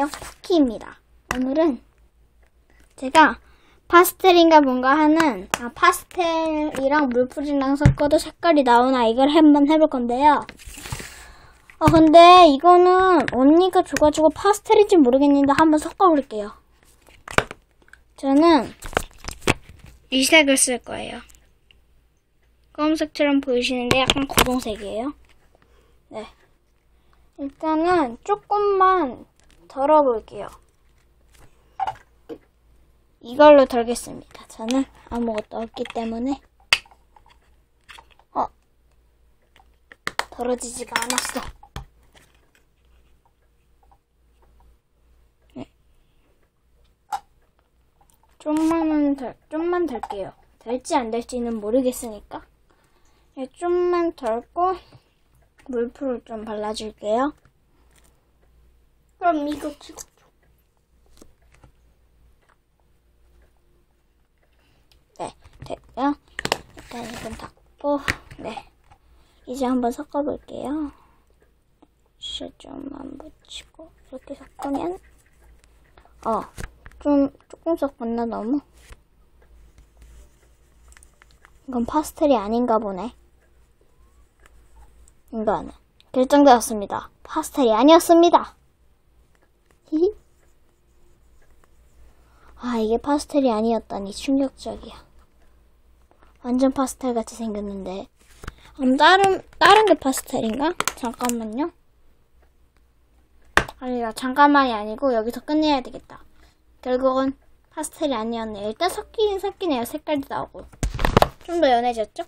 쿠키입니다. 오늘은 제가 파스텔인가 뭔가 하는 아, 파스텔이랑 물풀이랑 섞어도 색깔이 나오나 이걸 한번 해볼 건데요. 아 근데 이거는 언니가 줘가지고 파스텔인지 모르겠는데 한번 섞어볼게요. 저는 이 색을 쓸 거예요. 검은색처럼 보이시는데 약간 고동색이에요. 네. 일단은 조금만 덜어볼게요. 이걸로 덜겠습니다. 저는 아무것도 없기 때문에. 어. 덜어지지가 않았어. 네. 좀만 덜, 좀만 덜게요. 될지 안 될지는 모르겠으니까. 네, 좀만 덜고, 물풀을 좀 발라줄게요. 그럼 이거 찍어. 네, 됐고요. 일단 이건 닫고, 네. 이제 한번 섞어볼게요. 실 좀만 묻히고, 이렇게 섞으면, 어, 좀, 조금 섞었나, 너무? 이건 파스텔이 아닌가 보네. 이거는. 결정되었습니다. 파스텔이 아니었습니다. 아, 이게 파스텔이 아니었다니 충격적이야. 완전 파스텔 같이 생겼는데. 그럼 다른, 다른 게 파스텔인가? 잠깐만요. 아니다, 잠깐만이 아니고 여기서 끝내야 되겠다. 결국은 파스텔이 아니었네. 일단 섞이긴 섞이네요. 색깔도 나오고. 좀 더 연해졌죠?